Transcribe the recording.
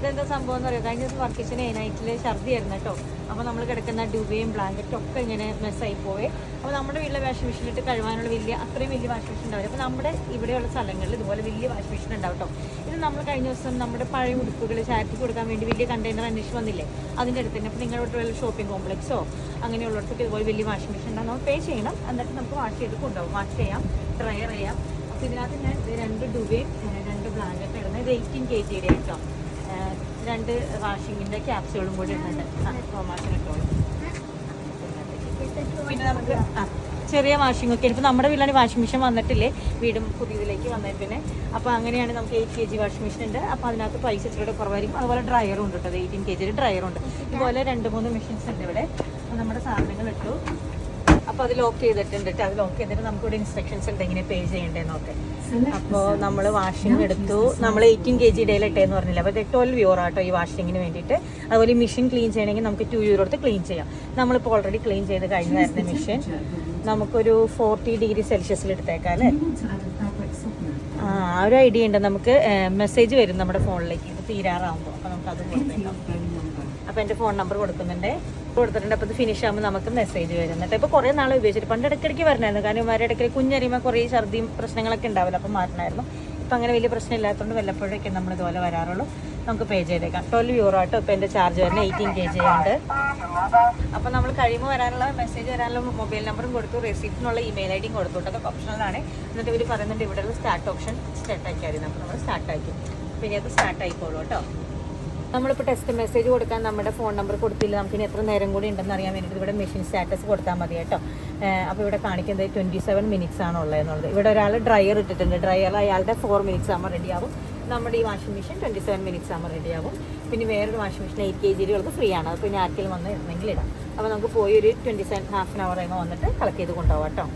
ഇതെന്താ സംഭവം എന്ന് പറയുക കഴിഞ്ഞ ദിവസം വർക്കിച്ചിന് നൈറ്റിൽ ഛർദി ആയിരുന്നു കേട്ടോ. അപ്പോൾ നമ്മൾ കിടക്കുന്ന ഡുബയും ബ്ലാങ്കറ്റും ഒക്കെ ഇങ്ങനെ മെസ്സായി പോയി. അപ്പോൾ നമ്മുടെ വീട്ടിലെ വാഷിംഗ് മെഷീനിലിട്ട് കഴുകാനുള്ള വലിയ അത്രയും വലിയ വാഷിംഗ് മെഷീൻ ഉണ്ടാവില്ല. അപ്പോൾ നമ്മുടെ ഇവിടെയുള്ള സ്ഥലങ്ങളിൽ ഇതുപോലെ വലിയ വാഷിംഗ് മെഷീൻ ഉണ്ടാവും കേട്ടോ. ഇത് നമ്മൾ കഴിഞ്ഞ ദിവസം നമ്മുടെ പഴയ ഉടുപ്പുകൾ ചാരിറ്റി കൊടുക്കാൻ വേണ്ടി വലിയ കണ്ടെയ്നർ അന്വേഷിച്ച് വന്നില്ലേ? അതിന്റെ അടുത്ത് തന്നെ. അപ്പോൾ നിങ്ങളുടെ വല്ല ഷോപ്പിംഗ് കോംപ്ലക്സോ അങ്ങനെയുള്ളിടത്തൊക്കെ ഇതുപോലെ വലിയ വാഷിംഗ് മെഷീൻ ഉണ്ടാകും നമ്മൾ പേ ചെയ്യണം. എന്നിട്ട് നമുക്ക് വാഷ് ചെയ്ത് കൊണ്ടുപോകും. വാഷ് ചെയ്യാം ഡ്രയർ ചെയ്യാം. അപ്പോൾ ഇതിനകത്ത് ഞാൻ രണ്ട് ഡുബയും രണ്ട് ബ്ലാങ്കറ്റ് ഇടുന്നത് ഇത് എയ്റ്റീൻ കെ ജിയുടെ ഏഹ് രണ്ട് വാഷിങ്ങിന്റെ ക്യാപ്സുകളും കൂടി ഉണ്ട് ആ പിന്നെ നമുക്ക് ചെറിയ വാഷിംഗ് ഒക്കെ. ഇപ്പോൾ നമ്മുടെ വീട്ടിലാണ് വാഷിംഗ് മെഷീൻ വന്നിട്ടില്ലേ? വീടും പുതിയതിലേക്ക് വന്നതിൽ പിന്നെ അപ്പോൾ അങ്ങനെയാണ് നമുക്ക് eight K G washing machine ഉണ്ട്. അപ്പോൾ അതിനകത്ത് പൈസ ഇച്ചിരി കുറവായിരിക്കും. അതുപോലെ ഡ്രയറും ഉണ്ട് കേട്ടോ. എയ്റ്റീൻ കെ ജിയുടെ ഡ്രയറുണ്ട് ഇതുപോലെ രണ്ട് മൂന്ന് മെഷീൻസ് ഉണ്ട് ഇവിടെ. നമ്മുടെ സാധനങ്ങൾ ഇട്ടു. അപ്പോൾ അത് ലോക്ക് ചെയ്തിട്ടുണ്ട് കേട്ടോ അത് ലോക്ക് ചെയ്തിട്ട് നമുക്കിവിടെ ഇൻസ്ട്രക്ഷൻസ് ഉണ്ട് എങ്ങനെ പേ ചെയ്യേണ്ടതെന്നൊക്കെ. അപ്പോൾ നമ്മൾ വാഷിംഗ് എടുത്തു. നമ്മൾ എയ്റ്റീൻ കെ ജി ഡേയിൽ ഇട്ടേന്ന് പറഞ്ഞില്ല. അപ്പോൾ ട്വൽവ് യൂറോ ആട്ടോ ഈ വാഷിങ്ങിന് വേണ്ടിയിട്ട്. അതുപോലെ മെഷീൻ ക്ലീൻ ചെയ്യണമെങ്കിൽ നമുക്ക് ടു യൂറോ എടുത്ത് ക്ലീൻ ചെയ്യാം. നമ്മളിപ്പോൾ ഓൾറെഡി ക്ലീൻ ചെയ്ത് കഴിഞ്ഞായിരുന്നു മെഷീൻ നമുക്കൊരു ഫോർട്ടി ഡിഗ്രി സെൽഷ്യസിൽ എടുത്തേക്കാം അല്ലേ? ആ ആ ഒരു ഐഡിയ ഉണ്ട്. നമുക്ക് മെസ്സേജ് വരും നമ്മുടെ ഫോണിലേക്ക് ഇത് തീരാറാകുമ്പോൾ അപ്പോൾ നമുക്ക് അത് കൊടുത്തേക്കാം. അപ്പോൾ എന്റെ ഫോൺ നമ്പർ കൊടുക്കുന്നുണ്ട്. കൊടുത്തിട്ടുണ്ട്. അപ്പോൾ ഇത് ഫിനിഷ് ആകുമ്പോൾ നമുക്ക് മെസ്സേജ് വരുന്നുണ്ട് ഇപ്പൊ കുറേ നാൾ ഉപയോഗിച്ചിട്ട്. പണ്ട് ഇടയ്ക്കിടയ്ക്ക് വരണമായിരുന്നു കാരണം ഇവരുടെ ഇടയ്ക്ക് കുഞ്ഞറിയുമ്പോൾ കുറേ ഛർദിയും പ്രശ്നങ്ങളൊക്കെ ഉണ്ടാവില്ല. അപ്പോൾ മാറണമായിരുന്നു ഇപ്പം അങ്ങനെ വലിയ പ്രശ്നം ഇല്ലാത്തതുകൊണ്ട് വല്ലപ്പോഴൊക്കെ നമ്മൾ ഇതുപോലെ വരാറുള്ളൂ. നമുക്ക് പേ ചെയ്തേക്കാം. ട്വൽവ് യൂറോ ആട്ടോ ഇപ്പോൾ എന്റെ ചാർജ് വരുന്നത് എയ്റ്റീൻ കെ ജി ഉണ്ട് അപ്പോൾ നമ്മൾ കഴിയുമ്പോൾ വരാനുള്ള മെസ്സേജ് വരാനുള്ള മൊബൈൽ നമ്പറും കൊടുത്തു. റെസിപ്റ്റിനുള്ള ഇമെയിൽ ഐ ഡിയും കൊടുത്തു. അതൊക്കെ ഓപ്ഷണലാണ് എന്നിട്ട് ഇവർ പറയുന്നുണ്ട് ഇവിടെയുള്ള സ്റ്റാർട്ട് ഓപ്ഷൻ സ്റ്റാർട്ട് ആക്കിയായിരുന്നു അപ്പൊ നമ്മൾ സ്റ്റാർട്ട് ആക്കി. പിന്നെ അത് സ്റ്റാർട്ട് ആയിക്കോളൂ കേട്ടോ. നമ്മളിപ്പോൾ ടെക്സ്റ്റ് മെസ്സേജ് കൊടുക്കാൻ നമ്മുടെ ഫോൺ നമ്പർ കൊടുത്തില്ല. നമുക്ക് ഇനി എത്ര നേരം കൂടി ഉണ്ടെന്ന് അറിയാൻ വേണ്ടിയിട്ട് ഇവിടെ മെഷീൻ സ്റ്റാറ്റസ് കൊടുത്താൽ മതി കേട്ടോ. അപ്പോൾ ഇവിടെ കാണിക്കുന്നത് ട്വന്റി സെവൻ മിനിറ്റ്സ് ആണ് ഉള്ളതെന്നുള്ളത്. ഇവിടെ ഒരാൾ ഡ്രയർ ഇട്ടിട്ടുണ്ട്. ഡ്രയർ അയാളുടെ ഫോർ മിനിറ്റ്സ് ആകുമ്പോൾ റെഡിയാവും നമ്മുടെ ഈ washing machine twenty seven minutes ആകുമ്പോൾ റെഡിയാവും പിന്നെ വേറൊരു വാഷിംഗ് മെഷീൻ എയ്റ്റ് കെ ജിയിലുള്ളത് ഫ്രീ ആണ്. അപ്പോൾ പിന്നെ ആർക്കെങ്കിലും വന്ന് ഇടണമെങ്കിൽ ഇടാം. അപ്പോൾ നമുക്ക് പോയി ഒരു twenty seven half an hour കഴിയുമ്പോൾ വന്നിട്ട് കളക്ട് ചെയ്ത് കൊണ്ടുപോകാം കേട്ടോ.